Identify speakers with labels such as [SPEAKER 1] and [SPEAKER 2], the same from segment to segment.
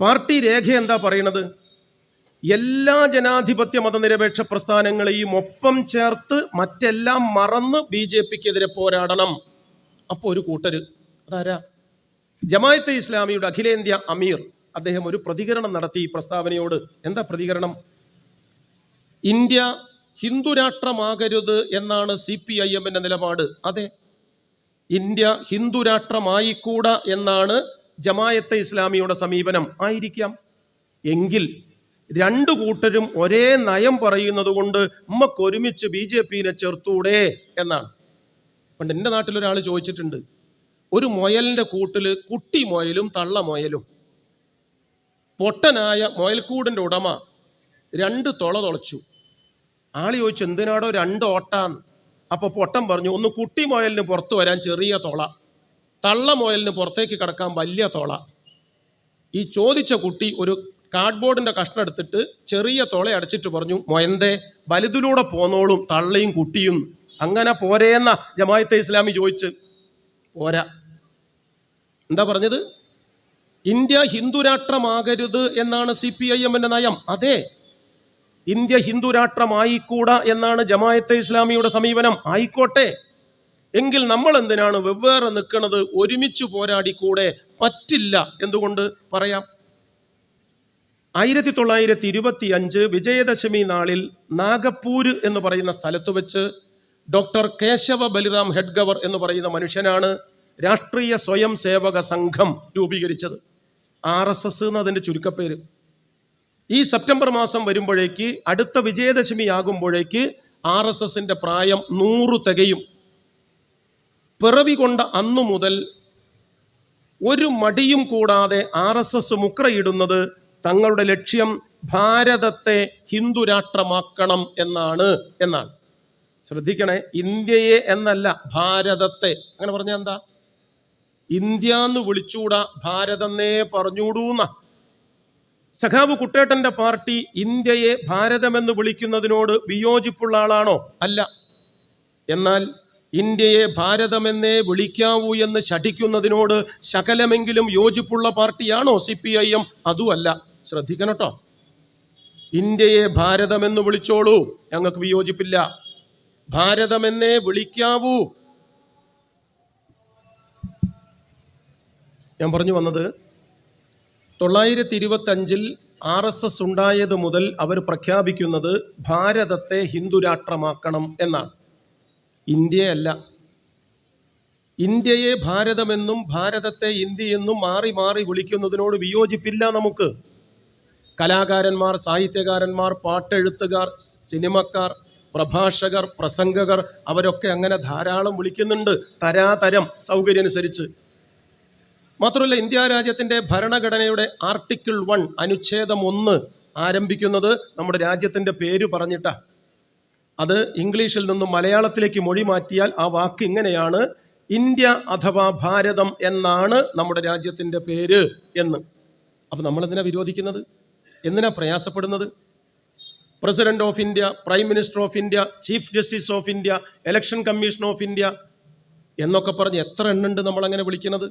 [SPEAKER 1] Party രേഖ എന്താ പറയണത്? എല്ലാ ജനാധിപത്യ മതനിരപേക്ഷ പ്രസ്ഥാനങ്ങളെയും ഒപ്പം ചേർത്ത് മറ്റെല്ലാം മറന്ന് ബി ജെ പിക്കെതിരെ പോരാടണം. അപ്പോൾ ഒരു കൂട്ടർ അതാരാ? ജമായത്തെ ഇസ്ലാമിയുടെ അഖിലേന്ത്യാ അമീർ. അദ്ദേഹം ഒരു പ്രതികരണം നടത്തി ഈ പ്രസ്താവനയോട്. എന്താ പ്രതികരണം? ഇന്ത്യ ഹിന്ദുരാഷ്ട്രമാകരുത് എന്നാണ് സി പി ഐ എമ്മിന്റെ നിലപാട്. അതെ. ഇന്ത്യ ഹിന്ദു രാഷ്ട്രമായിക്കൂടാ എന്നാണ് ജമായത്തെ ഇസ്ലാമിയുടെ സമീപനം ആയിരിക്കാം. എങ്കിൽ രണ്ടു കൂട്ടരും ഒരേ നയം പറയുന്നത് കൊണ്ട് നമുക്ക് ഒരുമിച്ച് ബി ജെ പിനെ ചേർത്തൂടെ എന്നാണ്. പണ്ട് എന്റെ നാട്ടിൽ ഒരാൾ ചോദിച്ചിട്ടുണ്ട് ഒരു മുയലിന്റെ കൂട്ടിൽ കുട്ടി മുയലും തള്ള മുയലും പൊട്ടനായ മുയൽക്കൂടിന്റെ ഉടമ രണ്ട് തുള തുളച്ചു. ആൾ ചോദിച്ചു എന്തിനാടോ രണ്ട് ഓട്ടാന്ന്? അപ്പോൾ പൊട്ടം പറഞ്ഞു ഒന്ന് കുട്ടി മുയലിന് പുറത്തു വരാൻ ചെറിയ തുള. തള്ള മുയലിന് പുറത്തേക്ക് കിടക്കാൻ വലിയ തോള. ഈ ചോദിച്ച കുട്ടി ഒരു കാർഡ്ബോർഡിന്റെ കഷ്ണം എടുത്തിട്ട് ചെറിയ തോളെ അടച്ചിട്ട് പറഞ്ഞു മൊയന്തെ വലുതിലൂടെ പോന്നോളും തള്ളയും കുട്ടിയും. അങ്ങനെ പോരേന്ന ജമായത്തെ ഇസ്ലാമി ചോദിച്ച്. പോരാ. എന്താ പറഞ്ഞത്? ഇന്ത്യ ഹിന്ദുരാഷ്ട്രമാകരുത് എന്നാണ് സി പി ഐ എമ്മിന്റെ നയം. അതെ. ഇന്ത്യ ഹിന്ദുരാഷ്ട്രമായിക്കൂടാ എന്നാണ് ജമായത്തെ ഇസ്ലാമിയുടെ സമീപനം. ആയിക്കോട്ടെ. എങ്കിൽ നമ്മൾ എന്തിനാണ് വെവ്വേറെ നിൽക്കുന്നത് ഒരുമിച്ച് പോരാടിക്കൂടെ? പറ്റില്ല. എന്തുകൊണ്ട്? പറയാം. ആയിരത്തി തൊള്ളായിരത്തി ഇരുപത്തി അഞ്ച് വിജയദശമി നാളിൽ നാഗപ്പൂര് എന്ന് പറയുന്ന സ്ഥലത്ത് വെച്ച് ഡോക്ടർ കേശവ ബലിറാം ഹെഡ്ഗവർ എന്ന് പറയുന്ന മനുഷ്യനാണ് രാഷ്ട്രീയ സ്വയം സേവക സംഘം രൂപീകരിച്ചത്. ആർ എസ് എസ് എന്ന് അതിന്റെ ചുരുക്കപ്പേര്. ഈ സെപ്റ്റംബർ മാസം വരുമ്പോഴേക്ക് അടുത്ത വിജയദശമി ആകുമ്പോഴേക്ക് ആർ എസ് എസിന്റെ പ്രായം നൂറ് തികയും. പിറവി കൊണ്ട അന്നു മുതൽ ഒരു മടിയും കൂടാതെ ആർ എസ് എസ് മുക്രയിടുന്നത് തങ്ങളുടെ ലക്ഷ്യം ഭാരതത്തെ ഹിന്ദുരാഷ്ട്രമാക്കണം എന്നാണ് എന്നാണ്. ശ്രദ്ധിക്കണേ ഇന്ത്യയെ എന്നല്ല ഭാരതത്തെ. അങ്ങനെ പറഞ്ഞാൽ എന്താ? ഇന്ത്യ എന്ന് വിളിച്ചൂടാ ഭാരതെന്നേ പറഞ്ഞൂടൂന്ന. സഖാവ് കുട്ടേട്ടന്റെ പാർട്ടി ഇന്ത്യയെ ഭാരതമെന്ന് വിളിക്കുന്നതിനോട് വിയോജിപ്പുള്ള ആളാണോ? അല്ല. എന്നാൽ ഇന്ത്യയെ ഭാരതമെന്നേ വിളിക്കാവൂ എന്ന് ശഠിക്കുന്നതിനോട് ശകലമെങ്കിലും യോജിപ്പുള്ള പാർട്ടിയാണോ സി പി ഐ എം അതുമല്ല. ശ്രദ്ധിക്കണം കേട്ടോ. ഇന്ത്യയെ ഭാരതമെന്ന് വിളിച്ചോളൂ. ഞങ്ങൾക്ക് വിയോജിപ്പില്ല. ഭാരതമെന്നേ വിളിക്കാവൂ. ഞാൻ പറഞ്ഞു വന്നത് തൊള്ളായിരത്തി ഇരുപത്തഞ്ചിൽ ആർ എസ് എസ് ഉണ്ടായത് മുതൽ അവർ പ്രഖ്യാപിക്കുന്നത് ഭാരതത്തെ ഹിന്ദുരാഷ്ട്രമാക്കണം എന്നാണ്. ഇന്ത്യയല്ല. ഇന്ത്യയെ ഭാരതമെന്നും ഭാരതത്തെ ഇന്ത്യയെന്നും മാറി മാറി വിളിക്കുന്നതിനോട് വിയോജിപ്പില്ല നമുക്ക്. കലാകാരന്മാർ സാഹിത്യകാരന്മാർ പാട്ടെഴുത്തുകാർ സിനിമക്കാർ പ്രഭാഷകർ പ്രസംഗകർ അവരൊക്കെ അങ്ങനെ ധാരാളം വിളിക്കുന്നുണ്ട് തരാതരം സൗകര്യമനുസരിച്ച്. മാത്രമല്ല ഇന്ത്യ രാജ്യത്തിന്റെ ഭരണഘടനയുടെ ആർട്ടിക്കിൾ വൺ അനുച്ഛേദം ഒന്ന് ആരംഭിക്കുന്നത് നമ്മുടെ രാജ്യത്തിന്റെ പേര് പറഞ്ഞിട്ടാ. അത് ഇംഗ്ലീഷിൽ നിന്നും മലയാളത്തിലേക്ക് മൊഴി മാറ്റിയാൽ ആ വാക്ക് ഇങ്ങനെയാണ്. ഇന്ത്യ അഥവാ ഭാരതം എന്നാണ് നമ്മുടെ രാജ്യത്തിന്റെ പേര് എന്ന്. അപ്പം നമ്മളെന്തിനാ വിരോധിക്കുന്നത്? എന്തിനാ പ്രയാസപ്പെടുന്നത്? President of India prime minister of India chief justice of India election commission of India എന്നൊക്കെ പറഞ്ഞ് എത്ര എണ്ണുണ്ട് നമ്മളങ്ങനെ വിളിക്കുന്നത്?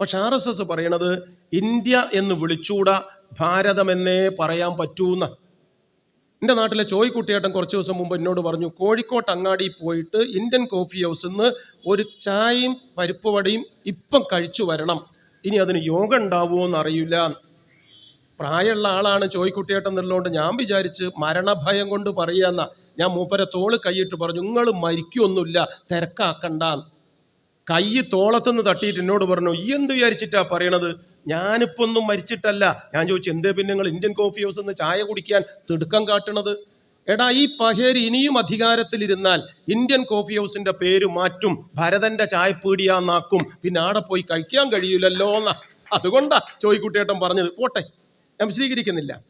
[SPEAKER 1] പക്ഷെ ആർ എസ് എസ് പറയണത് ഇന്ത്യ എന്ന് വിളിച്ചൂടാ ഭാരതമെന്നേ പറയാൻ പറ്റൂന്ന. എന്റെ നാട്ടിലെ ചോയ്ക്കുട്ടിയേട്ടൻ കുറച്ച് ദിവസം മുമ്പ് എന്നോട് പറഞ്ഞു കോഴിക്കോട്ട് അങ്ങാടി പോയിട്ട് ഇന്ത്യൻ കോഫി ഹൗസിൽ നിന്ന് ഒരു ചായയും പരിപ്പ് വടയും ഇപ്പം കഴിച്ചു വരണം. ഇനി അതിന് യോഗ ഉണ്ടാവുമോ എന്നറിയില്ല. പ്രായമുള്ള ആളാണ് ചോയ്ക്കുട്ടിയേട്ടൻ എന്നുള്ളതുകൊണ്ട് ഞാൻ വിചാരിച്ച് മരണഭയം കൊണ്ട് പറയാന്ന ഞാൻ മൂപ്പരെ തോൾ കൈയിട്ട് പറഞ്ഞു നിങ്ങൾ മരിക്കൊന്നുമില്ല തിരക്കാക്കണ്ട. കൈ തോളത്തുനിന്ന് തട്ടിയിട്ട് എന്നോട് പറഞ്ഞു ഈ എന്ത് വിചാരിച്ചിട്ടാ പറയണത്? ഞാനിപ്പോ ഒന്നും മരിച്ചിട്ടല്ല. ഞാൻ ചോദിച്ചു എന്തേ പിന്നെ നിങ്ങൾ ഇന്ത്യൻ കോഫി ഹൗസ് നിന്ന് ചായ കുടിക്കാൻ തിടുക്കം കാട്ടണത്? എടാ ഈ പഹേരി ഇനിയും അധികാരത്തിലിരുന്നാൽ ഇന്ത്യൻ കോഫി ഹൗസിന്റെ പേര് മാറ്റും. ഭരതന്റെ ചായപ്പീടിയാന്നാക്കും. പിന്നെ ആടെ പോയി കഴിക്കാൻ കഴിയില്ലല്ലോ എന്ന. അതുകൊണ്ടാ ചോയ്ക്കുട്ടിയേട്ടൻ പറഞ്ഞത്. പോട്ടെ ഞാൻ വിശദീകരിക്കുന്നില്ല.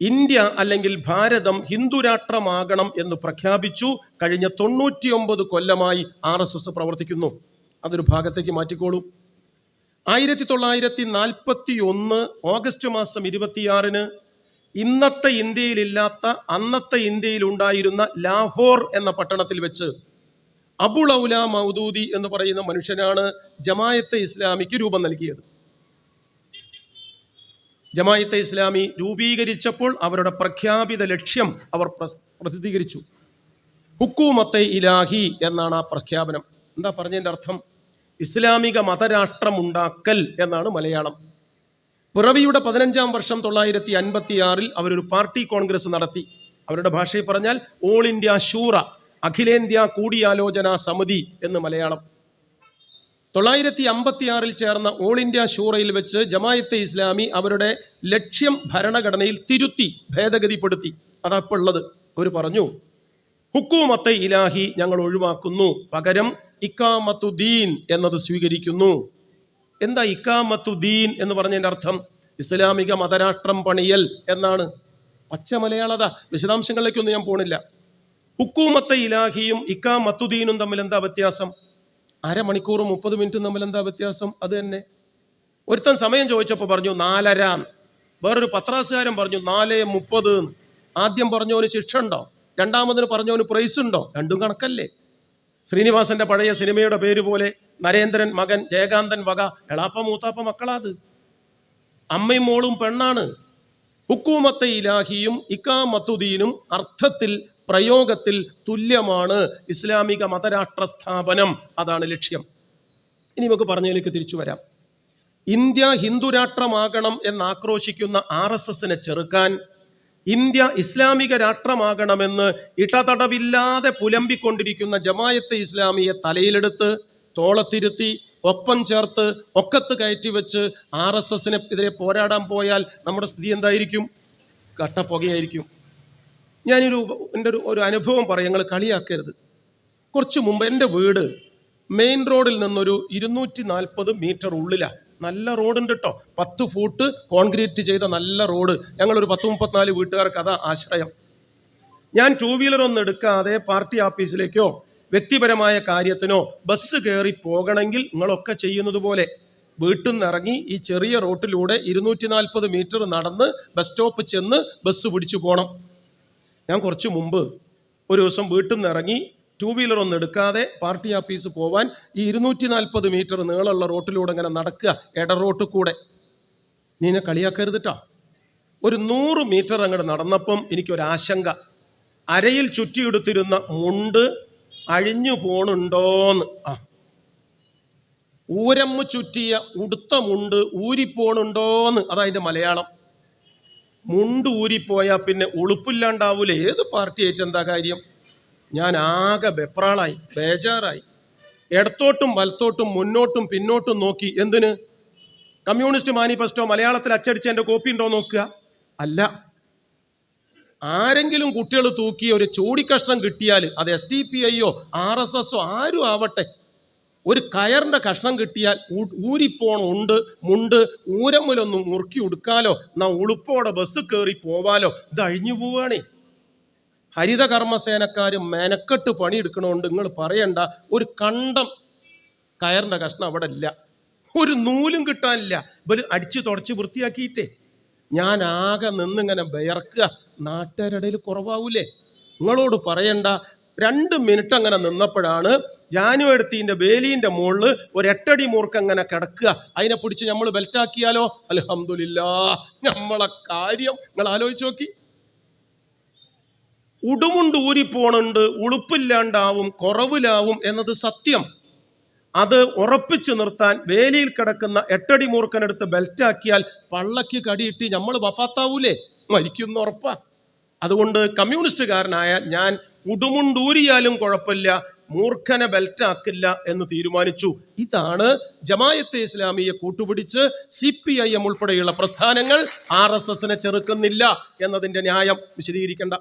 [SPEAKER 1] ഇന്ത്യ അല്ലെങ്കിൽ ഭാരതം ഹിന്ദുരാഷ്ട്രമാകണം എന്ന് പ്രഖ്യാപിച്ചു. കഴിഞ്ഞ തൊണ്ണൂറ്റിയൊമ്പത് കൊല്ലമായി ആർ പ്രവർത്തിക്കുന്നു. അതൊരു ഭാഗത്തേക്ക് മാറ്റിക്കോളൂ. ആയിരത്തി തൊള്ളായിരത്തി നാൽപ്പത്തി ഒന്ന് ഓഗസ്റ്റ് മാസം ഇരുപത്തിയാറിന് ഇന്നത്തെ ഇന്ത്യയിലില്ലാത്ത അന്നത്തെ ഇന്ത്യയിൽ ഉണ്ടായിരുന്ന ലാഹോർ എന്ന പട്ടണത്തിൽ വെച്ച് അബുൾ ഔല മൗദൂദി എന്ന് പറയുന്ന മനുഷ്യനാണ് ജമായത്തെ ഇസ്ലാമിക്ക് രൂപം നൽകിയത്. ജമായത്തെ ഇസ്ലാമി രൂപീകരിച്ചപ്പോൾ അവരുടെ പ്രഖ്യാപിത ലക്ഷ്യം അവർ പ്രസ്- പ്രസിദ്ധീകരിച്ചു. ഹുക്കൂമത്തെ ഇലാഹി എന്നാണ് ആ പ്രഖ്യാപനം. എന്താ പറഞ്ഞതിന്റെ അർത്ഥം? ഇസ്ലാമിക മതരാഷ്ട്രം ഉണ്ടാക്കൽ എന്നാണ് മലയാളം. പിറവിയുടെ പതിനഞ്ചാം വർഷം തൊള്ളായിരത്തി അൻപത്തി ആറിൽ അവരൊരു പാർട്ടി കോൺഗ്രസ് നടത്തി. അവരുടെ ഭാഷയിൽ പറഞ്ഞാൽ ഓൾ ഇന്ത്യ ഷൂറ അഖിലേന്ത്യാ കൂടിയാലോചന സമിതി എന്ന് മലയാളം. തൊള്ളായിരത്തി അമ്പത്തി ആറിൽ ചേർന്ന ഓൾ ഇന്ത്യ ഷൂറയിൽ വെച്ച് ജമായത്തെ ഇസ്ലാമി അവരുടെ ലക്ഷ്യം ഭരണഘടനയിൽ തിരുത്തി ഭേദഗതിപ്പെടുത്തി. അതാ ഇപ്പോൾ ഉള്ളത്. അവർ പറഞ്ഞു ഹുക്കൂമത്തെ ഇലാഹി ഞങ്ങൾ ഒഴിവാക്കുന്നു. പകരം ഇക്കാമത്തുദ്ദീൻ എന്നത് സ്വീകരിക്കുന്നു. എന്താ ഇക്കാമത്തുദ്ദീൻ എന്ന് പറഞ്ഞതിന്റെ അർത്ഥം? ഇസ്ലാമിക മതരാഷ്ട്രം പണിയൽ എന്നാണ്. പച്ച മലയാളത വിശദാംശങ്ങളിലേക്കൊന്നും ഞാൻ പോണില്ല. ഹുക്കൂമത്തെ ഇലാഹിയും ഇക്കാമത്തുദ്ദീനും തമ്മിൽ എന്താ വ്യത്യാസം? അരമണിക്കൂറും മുപ്പത് മിനിറ്റും തമ്മിൽ എന്താ വ്യത്യാസം? അത് തന്നെ. ഒരുത്തൻ സമയം ചോദിച്ചപ്പോൾ പറഞ്ഞു നാലര വേറൊരു പത്രാസുകാരൻ പറഞ്ഞു നാല് മുപ്പത് ആദ്യം പറഞ്ഞവന് ശിക്ഷ ഉണ്ടോ? രണ്ടാമതിന് പറഞ്ഞവന് പ്രൈസ് ഉണ്ടോ? രണ്ടും കണക്കല്ലേ. ശ്രീനിവാസന്റെ പഴയ സിനിമയുടെ പേര് പോലെ നരേന്ദ്രൻ മകൻ ജയകാന്തൻ വക. എളാപ്പ മൂത്താപ്പ മക്കളാത്. അമ്മയും മോളും പെണ്ണാണ്. ഹുക്കൂമത്തെ ഇലാഹിയും ഇക്കാമത്തുദീനും അർത്ഥത്തിൽ പ്രയോഗത്തിൽ തുല്യമാണ് ഇസ്ലാമിക മതരാഷ്ട്ര സ്ഥാപനം അതാണ് ലക്ഷ്യം. ഇനി നമുക്ക് പറഞ്ഞതിലേക്ക് തിരിച്ചു വരാം. ഇന്ത്യ ഹിന്ദുരാഷ്ട്രമാകണം എന്ന് ആക്രോശിക്കുന്ന ആർ എസ് എസിനെ ചെറുക്കാൻ ഇന്ത്യ ഇസ്ലാമിക രാഷ്ട്രമാകണമെന്ന് ഇടതടവില്ലാതെ പുലമ്പിക്കൊണ്ടിരിക്കുന്ന ജമായത്തെ ഇസ്ലാമിയെ തലയിലെടുത്ത് തോളത്തിരുത്തി ഒപ്പം ചേർത്ത് ഒക്കത്ത് കയറ്റി വെച്ച് ആർ എസ് എസിനെതിരെ പോരാടാൻ പോയാൽ നമ്മുടെ സ്ഥിതി എന്തായിരിക്കും? കട്ടപ്പുകയായിരിക്കും. ഞാനൊരു എന്റെ ഒരു ഒരു അനുഭവം പറയാം. ഞങ്ങൾ കളിയാക്കരുത്. കുറച്ച് മുമ്പ് എന്റെ വീട് മെയിൻ റോഡിൽ നിന്നൊരു ഇരുന്നൂറ്റി നാൽപ്പത് മീറ്റർ ഉള്ളിലാണ്. നല്ല റോഡുണ്ട് കേട്ടോ പത്ത് ഫൂട്ട് കോൺക്രീറ്റ് ചെയ്ത നല്ല റോഡ്. ഞങ്ങളൊരു പത്ത് മുപ്പത്തിനാല് വീട്ടുകാർക്ക് അതാ ആശ്രയം. ഞാൻ ടൂ വീലർ ഒന്നും എടുക്കാതെ പാർട്ടി ഓഫീസിലേക്കോ വ്യക്തിപരമായ കാര്യത്തിനോ ബസ് കയറി പോകണമെങ്കിൽ നിങ്ങളൊക്കെ ചെയ്യുന്നത് പോലെ. വീട്ടിൽ നിന്ന് ഇറങ്ങി ഈ ചെറിയ റോട്ടിലൂടെ ഇരുന്നൂറ്റി നാൽപ്പത് മീറ്റർ നടന്ന് ബസ് സ്റ്റോപ്പ് ചെന്ന് ബസ് പിടിച്ചു പോകണം ഞാൻ കുറച്ച് മുമ്പ് ഒരു ദിവസം വീട്ടിൽ നിന്ന് ഇറങ്ങി ടൂ വീലർ ഒന്നും എടുക്കാതെ പാർട്ടി ഓഫീസ് പോവാൻ ഈ ഇരുന്നൂറ്റി നാൽപ്പത് മീറ്റർ നീളമുള്ള റോട്ടിലൂടെ ഇങ്ങനെ നടക്കുക ഇട റോട്ടിൽ കൂടെ. നീ എന്നെ കളിയാക്കരുതിട്ടോ. ഒരു നൂറ് മീറ്റർ അങ്ങോട്ട് നടന്നപ്പം എനിക്കൊരാശങ്ക. അരയിൽ ചുറ്റിയെടുത്തിരുന്ന മുണ്ട് അഴിഞ്ഞു പോണുണ്ടോന്ന്. ആ. ഊരമ്മ് ചുറ്റിയ ഉടുത്ത മുണ്ട് ഊരിപ്പോണുണ്ടോന്ന്. അതായത് മലയാളം. മുണ്ട് ഊരിപ്പോയാൽ പിന്നെ ഉളുപ്പില്ലാണ്ടാവൂലേ? ഏത് പാർട്ടി ആയിട്ട് എന്താ കാര്യം? ഞാൻ ആകെ ബെപ്രാളായി ബേജാറായി. ഇടത്തോട്ടും വലത്തോട്ടും മുന്നോട്ടും പിന്നോട്ടും നോക്കി എന്തിന്? കമ്മ്യൂണിസ്റ്റ് മാനിഫെസ്റ്റോ മലയാളത്തിൽ അച്ചടിച്ച എന്റെ കോപ്പി ഉണ്ടോ നോക്കുക? അല്ല. ആരെങ്കിലും കുട്ടികൾ തൂക്കി ഒരു ചൂടിക്കഷ്ണം കിട്ടിയാൽ അത് എസ് ടി പി ഐയോ ആർ എസ് എസോ ആരും ആവട്ടെ. ഒരു കയറിന്റെ കഷ്ണം കിട്ടിയാൽ ഊരിപ്പോണുണ്ട് മുണ്ട് ഊരമ്മിലൊന്നും മുറുക്കി ഉടുക്കാലോ എന്നാ ഉളുപ്പോടെ ബസ് കയറി പോവാലോ. ഇത് അഴിഞ്ഞു പോവാണേ. ഹരിത കർമ്മസേനക്കാർ മെനക്കെട്ട് പണിയെടുക്കണോണ്ട് നിങ്ങൾ പറയണ്ട. ഒരു കണ്ടം കയറിന്റെ കഷ്ണം അവിടെ ഇല്ല ഒരു നൂലും കിട്ടാനില്ല. ഇവർ അടിച്ച് തുടച്ച് വൃത്തിയാക്കിയിട്ടേ. ഞാൻ ആകെ നിന്നിങ്ങനെ വിയർക്കുക. നാട്ടുകാരുടെ കുറവാവൂലേ? നിങ്ങളോട് പറയണ്ട. രണ്ട് മിനിറ്റ് അങ്ങനെ നിന്നപ്പോഴാണ് ജാനു എടുത്തീന്റെ വേലീന്റെ മുകളിൽ ഒരു എട്ടടി മൂർക്ക് അങ്ങനെ കിടക്കുക. അതിനെ പിടിച്ച് നമ്മൾ ബെൽറ്റാക്കിയാലോ അലഹമില്ലാ നമ്മളെ കാര്യം നിങ്ങൾ ആലോചിച്ച് നോക്കി. ഉടുമുണ്ട് ഊരിപ്പോണുണ്ട് ഉളുപ്പില്ലാണ്ടാവും കുറവിലാവും എന്നത് സത്യം. അത് ഉറപ്പിച്ചു നിർത്താൻ വേലിയിൽ കിടക്കുന്ന എട്ടടി മൂർക്കനെടുത്ത് ബെൽറ്റാക്കിയാൽ പള്ളക്ക് കടിയിട്ട് നമ്മൾ വഫാത്താവൂലേ? മരിക്കുന്ന ഉറപ്പാ. അതുകൊണ്ട് കമ്മ്യൂണിസ്റ്റുകാരനായ ഞാൻ ഉടുമുണ്ടൂരിയാലും കുഴപ്പമില്ല മൂർഖനെ ബെൽറ്റാക്കില്ല എന്ന് തീരുമാനിച്ചു. ഇതാണ് ജമായത്തെ ഇസ്ലാമിയെ കൂട്ടുപിടിച്ച് സി പി ഐ എം ഉൾപ്പെടെയുള്ള പ്രസ്ഥാനങ്ങൾ ആർ എസ് എസിനെ ചെറുക്കുന്നില്ല എന്നതിന്റെ ന്യായം വിശദീകരിക്കേണ്ട.